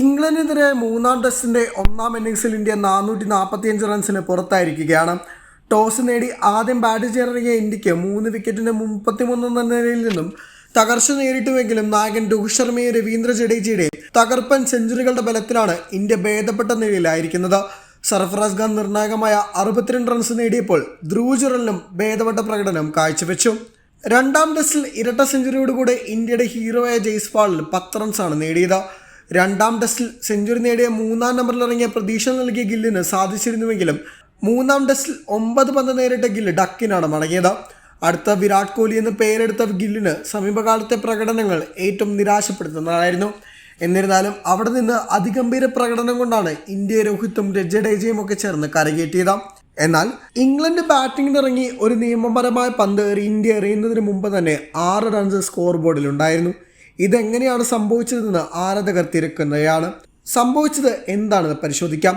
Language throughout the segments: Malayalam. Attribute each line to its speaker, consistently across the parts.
Speaker 1: ഇംഗ്ലണ്ടിനെതിരെ മൂന്നാം ടെസ്റ്റിന്റെ ഒന്നാം ഇന്നിങ്സിൽ ഇന്ത്യ നാനൂറ്റി നാൽപ്പത്തിയഞ്ച് റൺസിന് പുറത്തായിരിക്കുകയാണ്. ടോസ് നേടി ആദ്യം ബാറ്റ് ചെയ്യാനിറങ്ങിയ ഇന്ത്യയ്ക്ക് മൂന്ന് വിക്കറ്റിന് മുപ്പത്തിമൂന്ന് എന്ന നിലയിൽ നിന്നും തകർച്ച നേരിട്ടുവെങ്കിലും നായകൻ രോഹിത് ശർമ്മയും രവീന്ദ്ര ജഡേജയുടെ തകർപ്പൻ സെഞ്ചുറികളുടെ ബലത്തിലാണ് ഇന്ത്യ ഭേദപ്പെട്ട നിലയിലായിരിക്കുന്നത്. സർഫറാസ് ഖാൻ നിർണായകമായ അറുപത്തിരണ്ട് റൺസ് നേടിയപ്പോൾ ധ്രുവ് ജുറലിനും ഭേദപ്പെട്ട പ്രകടനം കാഴ്ചവെച്ചു. രണ്ടാം ടെസ്റ്റിൽ ഇരട്ട സെഞ്ചുറിയോടുകൂടെ ഇന്ത്യയുടെ ഹീറോയായ ജയ്സ്വാളിൽ പത്ത് റൺസാണ് നേടിയത്. രണ്ടാം ടെസ്റ്റിൽ സെഞ്ചുറി നേടിയ മൂന്നാം നമ്പറിൽ ഇറങ്ങിയ പ്രതീക്ഷ നൽകിയ ഗില്ലിന് സാധിച്ചിരുന്നുവെങ്കിലും മൂന്നാം ടെസ്റ്റിൽ ഒമ്പത് പന്ത് നേരിട്ട ഗില്ല് ഡക്കിനാണ് മടങ്ങിയത്. അടുത്ത വിരാട് കോഹ്ലി എന്ന് പേരെടുത്ത ഗില്ലിന് സമീപകാലത്തെ പ്രകടനങ്ങൾ ഏറ്റവും നിരാശപ്പെടുത്തുന്നതായിരുന്നു. എന്നിരുന്നാലും അവിടെ നിന്ന് അതിഗംഭീര പ്രകടനം കൊണ്ടാണ് ഇന്ത്യ രോഹിത്തും ജഡേജയും ഒക്കെ ചേർന്ന് കരകയറ്റിയത്. എന്നാൽ ഇംഗ്ലണ്ട് ബാറ്റിംഗിനിറങ്ങി ഒരു നിയമപരമായ പന്ത് ഇന്ത്യ എറിയുന്നതിന് മുമ്പ് തന്നെ ആറ് റൺസ് സ്കോർ ബോർഡിൽ ഉണ്ടായിരുന്നു ഇതെങ്ങനെയാണ് സംഭവിച്ചതെന്ന് ആരാധകർ തിരക്കുന്നതാണ് സംഭവിച്ചത് എന്താണെന്ന് പരിശോധിക്കാം.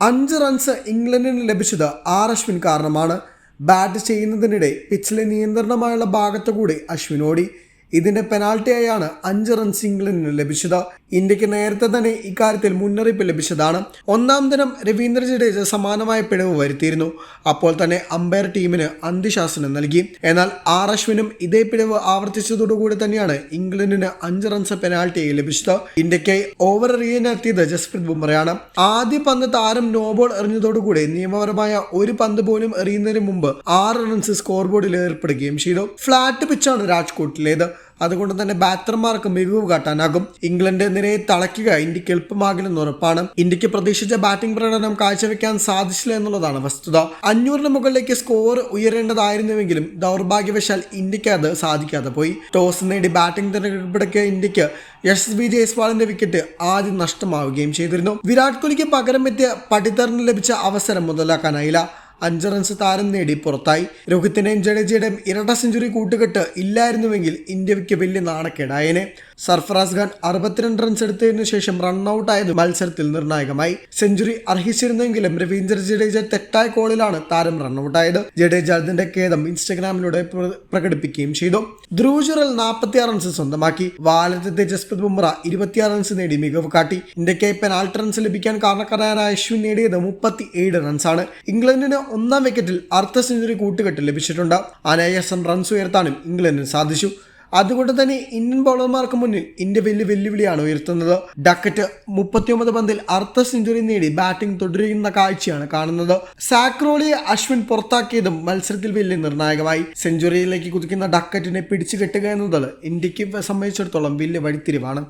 Speaker 1: അഞ്ച് റൺസ് ഇംഗ്ലണ്ടിന് ലഭിച്ചത് ആർ അശ്വിൻ കാരണമാണ്. ബാറ്റ് ചെയ്യുന്നതിനിടെ പിച്ചിലെ നിയന്ത്രണമായുള്ള ഭാഗത്തുകൂടി അശ്വിൻ ഓടി. ഇതിന്റെ പെനാൽറ്റിയായാണ് അഞ്ച് റൺസ് ഇംഗ്ലണ്ടിന് ലഭിച്ചത്. ഇന്ത്യയ്ക്ക് നേരത്തെ തന്നെ ഇക്കാര്യത്തിൽ മുന്നറിയിപ്പ് ലഭിച്ചതാണ്. ഒന്നാം ദിനം രവീന്ദ്ര ജഡേജ സമാനമായ പിഴവ് വരുത്തിയിരുന്നു. അപ്പോൾ തന്നെ അമ്പയർ ടീമിന് അന്ത്യശാസനം നൽകി. എന്നാൽ ആർ അശ്വിനും ഇതേ പിഴവ് ആവർത്തിച്ചതോടുകൂടി തന്നെയാണ് ഇംഗ്ലണ്ടിന് അഞ്ച് റൺസ് പെനാൾട്ടി ലഭിച്ചത്. ഇന്ത്യക്കായി ഓവർ എറിയാനെത്തിയത് ജസ്പ്രീത് ബുംറയാണ്. ആദ്യ പന്ത് താരം നോബോൾ എറിഞ്ഞതോടുകൂടി നിയമപരമായ ഒരു പന്ത് പോലും എറിയുന്നതിന് മുമ്പ് ആറ് റൺസ് സ്കോർ ബോർഡിൽ ഏർപ്പെടുകയും ചെയ്തു. ഫ്ലാറ്റ് പിച്ചാണ് രാജ്കോട്ടിലേത്. അതുകൊണ്ട് തന്നെ ബാറ്റർമാർക്ക് മികവ് കാട്ടാനാകും. ഇംഗ്ലണ്ട് നിരയെ തളയ്ക്കുക ഇന്ത്യയ്ക്ക് എളുപ്പമാകില്ലെന്ന് ഉറപ്പാണ്. ഇന്ത്യയ്ക്ക് പ്രതീക്ഷിച്ച ബാറ്റിംഗ് പ്രകടനം കാഴ്ചവെക്കാൻ സാധിച്ചില്ല എന്നുള്ളതാണ് വസ്തുത. അഞ്ഞൂറിന് മുകളിലേക്ക് സ്കോർ ഉയരേണ്ടതായിരുന്നുവെങ്കിലും ദൗർഭാഗ്യവശാൽ ഇന്ത്യയ്ക്ക് അത് സാധിക്കാതെ പോയി. ടോസ് നേടി ബാറ്റിംഗ് തിരഞ്ഞെടുപ്പിടക്കിയ ഇന്ത്യയ്ക്ക് യശസ്വി ജയ്സ്വാളിന്റെ വിക്കറ്റ് ആദ്യം നഷ്ടമാവുകയും ചെയ്തിരുന്നു. വിരാട് കോഹ്ലിക്ക് പകരം എത്തിയ പടിത്തറിന് ലഭിച്ച അവസരം മുതലാക്കാനായില്ല. അഞ്ച് റൺസ് താരം നേടി പുറത്തായി. രോഹിത്തിന്റെയും ജഡേജയുടെയും ഇരട്ട സെഞ്ചുറി കൂട്ടുകെട്ട് ഇല്ലായിരുന്നുവെങ്കിൽ ഇന്ത്യയ്ക്ക് വലിയ നാണക്കേടായേനെ. സർഫറാസ് ഖാൻ അറുപത്തിരണ്ട് റൺസ് എടുത്തതിനു ശേഷം റണ്ണൌട്ടായത് മത്സരത്തിൽ നിർണായകമായി. സെഞ്ചുറി അർഹിച്ചിരുന്നെങ്കിലും രവീന്ദ്ര ജഡേജ തെറ്റായ കോളിലാണ് താരം റണ്ണൌട്ടായത് ജഡേജ അതിന്റെ ഖേദം ഇൻസ്റ്റഗ്രാമിലൂടെ പ്ര- പ്രകടിപ്പിക്കുകയും ചെയ്തു. ധ്രുവ് നാൽപ്പത്തിയാറ് റൺസ് സ്വന്തമാക്കി. വാലത്തെ ജസ്പ്രീത് ബുംറ ഇരുപത്തിയാറ് റൺസ് നേടി മികവ് കാട്ടി. ഇന്ത്യയ്ക്ക് പെനാൽറ്റി റൺസ് ലഭിക്കാൻ കാരണക്കാരനായ അശ്വിൻ നേടിയത് മുപ്പത്തി ഏഴ് റൺസാണ് ഇംഗ്ലണ്ടിന് ഒന്നാം വിക്കറ്റിൽ അർദ്ധ സെഞ്ചുറി കൂട്ടുകെട്ട് ലഭിച്ചിട്ടുണ്ട്. അനായാസം റൺസ് ഉയർത്താനും ഇംഗ്ലണ്ടിന് സാധിച്ചു. അതുകൊണ്ട് തന്നെ ഇന്ത്യൻ ബൗളർമാർക്ക് മുന്നിൽ ഇന്ത്യ വലിയ വെല്ലുവിളിയാണ് ഉയർത്തുന്നത്. ഡക്കറ്റ് മുപ്പത്തിയൊമ്പത് പന്തിൽ അർദ്ധ സെഞ്ചുറി നേടി ബാറ്റിംഗ് തുടരുന്ന കാഴ്ചയാണ് കാണുന്നത്. സാക്രോളിയെ അശ്വിൻ പുറത്താക്കിയതും മത്സരത്തിൽ വലിയ നിർണായകമായി. സെഞ്ചുറിയിലേക്ക് കുതിക്കുന്ന ഡക്കറ്റിനെ പിടിച്ചു കെട്ടുക എന്നത് ഇന്ത്യയ്ക്ക് സംബന്ധിച്ചിടത്തോളം വലിയ വഴിത്തിരിവാണ്.